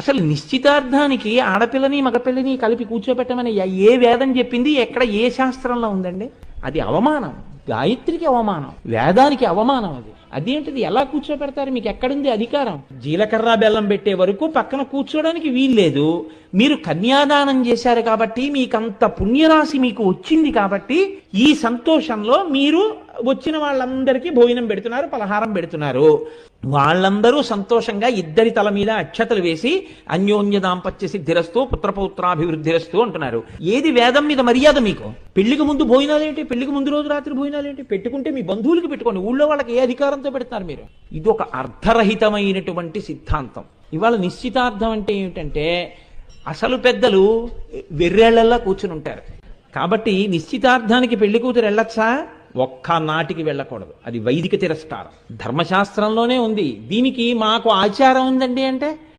అసలు నిశ్చితార్థానికి ఆడపిల్లని మగపిల్లని కలిపి కూర్చోబెట్టమని ఏ వేదం చెప్పింది? ఎక్కడ ఏ శాస్త్రంలో ఉందండి? అది అవమానం. గాయత్రికి అవమానం. వేదానికి అవమానం అది. అదేంటిది? ఎలా కూర్చోబెడతారు? మీకు ఎక్కడుంది అధికారం? జీలకర్ర బెల్లం పెట్టే వరకు పక్కన కూర్చోడానికి వీల్లేదు మీరు కన్యాదానం చేశారు కాబట్టి మీకంత పుణ్యరాశి మీకు వచ్చింది కాబట్టి ఈ సంతోషంలో మీరు వచ్చిన వాళ్ళందరికీ భోజనం పెడుతున్నారు పలహారం పెడుతున్నారు. వాళ్ళందరూ సంతోషంగా ఇద్దరి తల మీద అక్షతలు వేసి అన్యోన్య దాంపత్య సిద్ధిరస్తూ పుత్రపౌత్రాభివృద్ధిరస్తూ అంటున్నారు. ఏది వేదం మీద మర్యాద మీకు? పెళ్ళికి ముందు భోజనాలేంటి? పెళ్ళికి ముందు రోజు రాత్రి భోజనాలేంటి? పెట్టుకుంటే మీ బంధువులకి పెట్టుకోండి. ఊళ్ళో వాళ్ళకి ఏ అధికారంతో పెడతారు మీరు? ఇది ఒక అర్ధరహితమైనటువంటి సిద్ధాంతం. ఇవాళ నిశ్చితార్థం అంటే ఏమిటంటే అసలు పెద్దలు వెర్రేళ్ళలా కూర్చుని ఉంటారు. కాబట్టి నిశ్చితార్థానికి పెళ్ళి కూతురు వెళ్ళొచ్చా? ఒక్క నాటికి వెళ్ళకూడదు. అది వైదిక తిరస్కారం. ధర్మశాస్త్రంలోనే ఉంది. దీనికి మాకు ఆచారం ఉందండి అంటే?